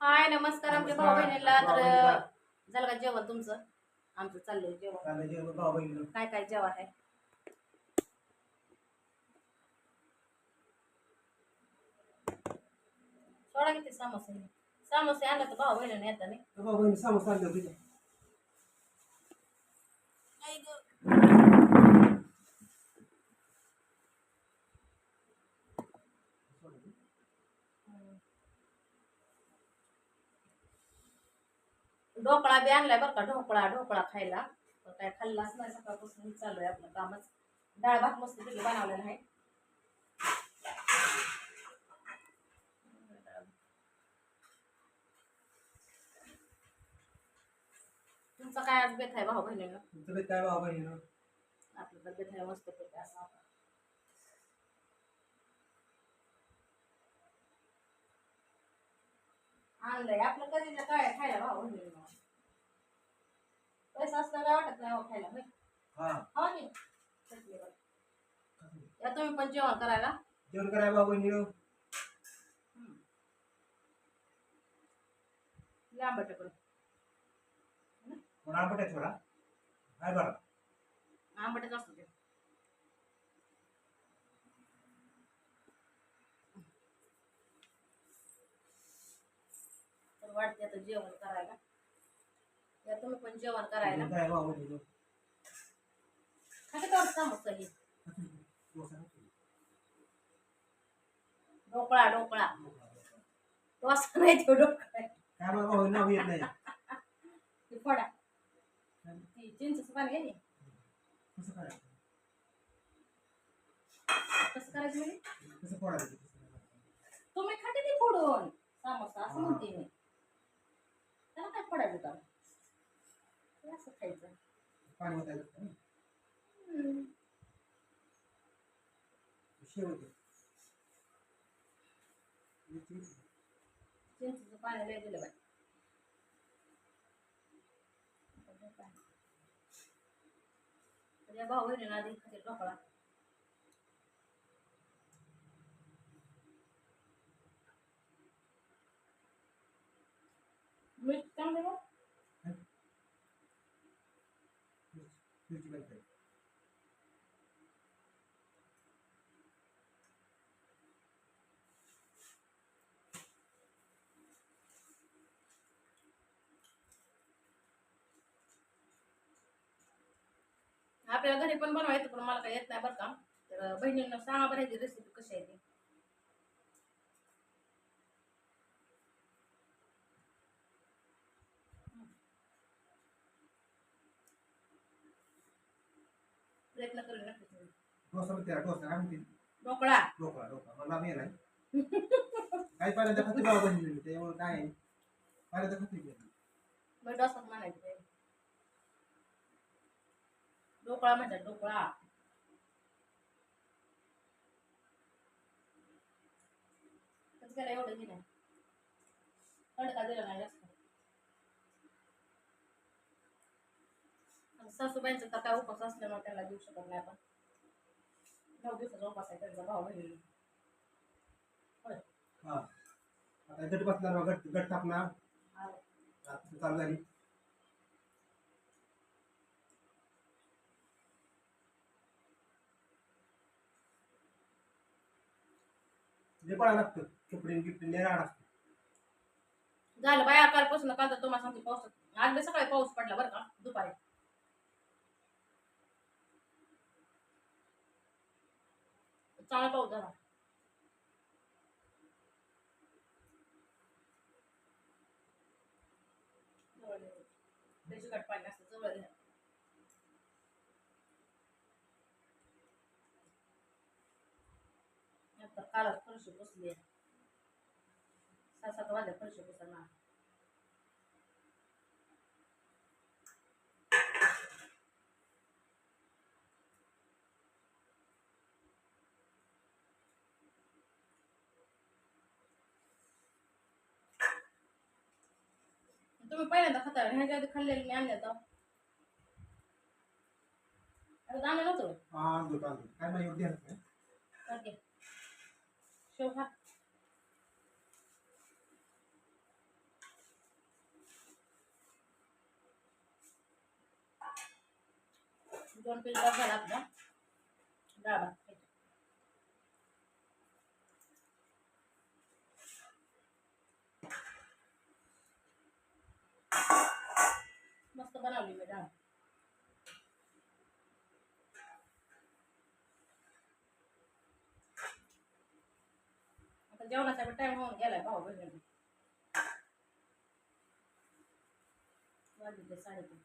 हाय नमस्कार आमच्या भाऊ. बहिणीला तर. झालं का जेवण तुमचं? आमचं चाललंय जेवण. भाऊ. काय काय जेवण आहे? सोडा किती समोसे. समोसे आणलं तर भाऊ बहिणीने येतं नाही. भाऊ बहिणी समोर चालले होते ढोकळा बी आणलाय बरं का ढोकळा ढोकळा खायला. तर काय खाल्लाच नाही सकाळपासून चालू आहे आपलं कामच. डाळ भात मस्त तिथे बनवलेला आहे. तुमचा काय आज बेत आहे भाऊ बहिणीनं? तुमचं बी काय भाऊ बहिणीला आपलं तर बेत आहे मस्त पैकी असं. आणलंय. आपलं कधी काय खायला भाऊ बहिणीनं पैसा असला काय वाटत नाही हो खायला? हा. हो नी? चटणीवर. या तुम्ही पण जेवण करायला. जेवण कराय भाऊ बहिणीला लांबट कोण आंबट आहे थोडा? काय बरं. आंबटच असतो ते तर वाटते आता जेवण करायला. या तुम्ही पण जेवण करायला. समजतं हे? ढोकळा ढोकळा. तो असं नाही तो ढोकळा. ते फोडा. ती चिंचचं पाणी घे. कसं करायचं? कसं म्हणजे तुम्ही खाते ते फोडून. समोसा असं म्हणते मी. फोडायचं का? ते असं खायचं. पाणी होतायचं हम्म. शेवट. चिंचेचं पाणी लय दिलं बाई. तर या भाऊ बहिणीला आधी खाते ढोकळा मीठ चांगलं बघ. मिरची पाहिजे आपल्याला घरी पण बनवायचं पण मला काही येत नाही बरं का तर बहिणींना सांगा बरं ह्याची रेसिपी कशी आहे ती प्रयत्न करून नक्कीच होईल. डोसा पण त्याला डोसा काय म्हणते ढोकळा ढोकळा ढोकळा मला मी नाही काही पहिल्यांदा खाते भाऊ बहिणी त्यामुळे काय आहे पहिल्यांदा खाते मी. मग डोसाच म्हणायचं ते. ढोकळा म्हणतात ढोकळा त्याला एवढं हे नाही तडका दिला नाही जास्त. सासूबाईंचा तर काय उपास असल्यामुळे त्याला देऊ शकत नाही आपण. नऊ दिवसाचा उपास आहे त्यांचा भाऊ बहिणी. हा. आता गट बसणार गट गट टाकणार चालू झाली. ते पळा लागतं. कपडे गिफ्ट लय राड असतो. झालं बाय कालपासून काल तर तुम्हाला सांगते पाऊस आज बी सकाळी पाऊस पडला बरं का दुपारी. चांगला पाऊस झाला. त्याची कट पाणी असतं जवळ घ्या आता कालच फरशी बसली आहे सहा सात वाजल्या फरशी बसणार तुम्ही पहिल्यांदा खाता ह्याच्या आधी खाल्लेले मी आणल्या तर आता आणलं नव्हतं हा आणतो आणतो काय माहिती sâu hấp दोन पेज झाला आपला डाळा आता जेवणाचा टाइम होऊन गेलाय भाऊ बहिणी साडेतीन.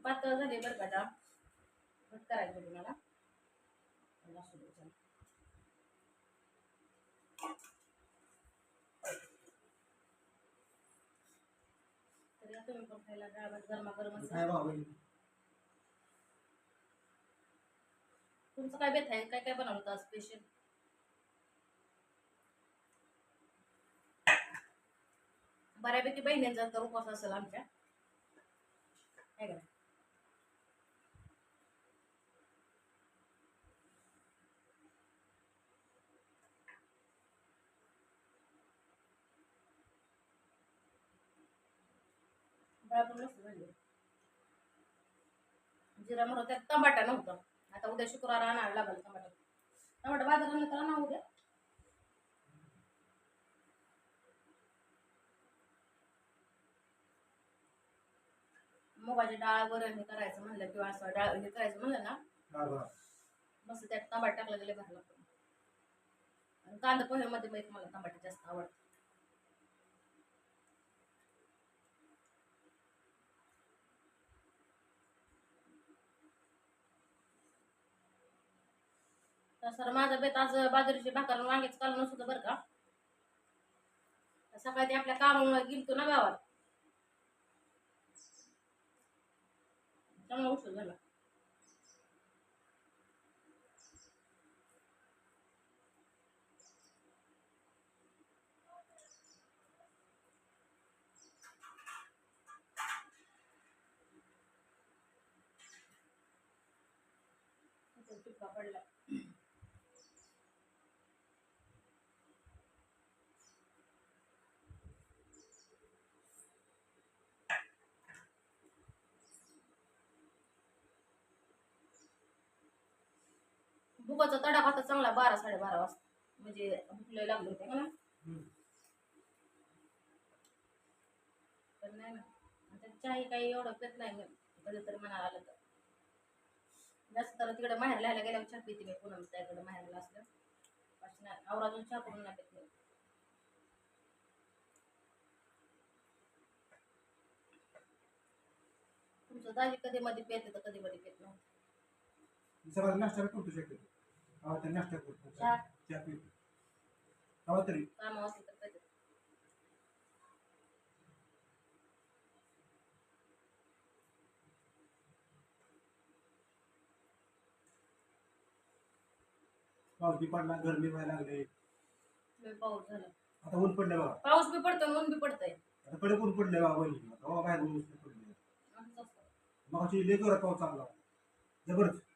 पातळ झाली बरं का डाळ. घट करायचं तुम्हाला. तरी तुम्ही पण खायला डाळ भात गरमा गरम काय असेल भाऊ बहिणी तुमचं काय बेत आहे? काय काय बनवलं होतं स्पेशल बऱ्यापैकी बहिणींचा तर उपवास असेल आमच्या. काय करा मस्त झाली. जिरा म्हणून त्यात टमाटा नव्हतं. आता उद्या शुक्रवार आणायला लागेल टमाटा टमाटा बाजारात नंतर आणा उद्या. मुगाची डाळ वरण हे करायचं म्हणलं किंवा असं डाळ हे करायचं म्हणलं ना मस्त त्यात टमाटा टाकला गेले भारी लागतो आणि कांदा पोह्यामध्ये माहिती मला टमाटे जास्त आवडतं. सर माझा बेत आज बाजरीची भाकर आणि वांग्याचं कालवण सुद्धा बरं का. सकाळी ते आपल्या कामामुळे गेलतो ना गावात. त्यामुळे उशीर झाला. पडला भुकाचा तडाखा तर चांगला बारा साडेबारा वाजता. म्हणजे भूक लय लागले होते ना? हम्म. पण नाही ना. आता चहाही काही एवढं पेत नाही मी. कधीतरी मनाला आलं तर. जास्त तर तिकडे माहेर लिहायला गेल्यावर चहा पिते मी पुन्हा त्याकडे माहेरला असलं नाही आवराजून चहा करून नाही पेत तुमचं दाजी कधी मध्ये पेत तर कधी मध्ये पेत नाही नाश्ता करतो शक्यतो? तेव्हा ते नाश्ता करतो चहा चहा पितो तेव्हा तरी. कामं असली तर पडला गरमी व्हायला लागले. लय पाऊस झाला. आता ऊन पडले बघा पाऊस बी पडतो ऊन बी पडतंय. आता कडे ऊन पडले बघा बहिणी तेव्हा बाहेर ऊन पडले असंच असतं. मग लय जोरात पाऊस चांगला जबरदस्त.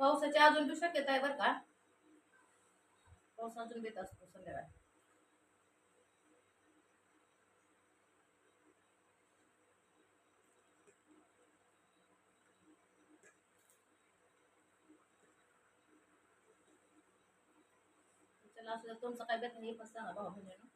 पावसाची अजून बी शक्यता आहे बरं का? पाऊस अजून येत असतो संध्याकाळी. चला असं तुमचं काय बेत नाही पण सांगा भाऊ बहिणीनं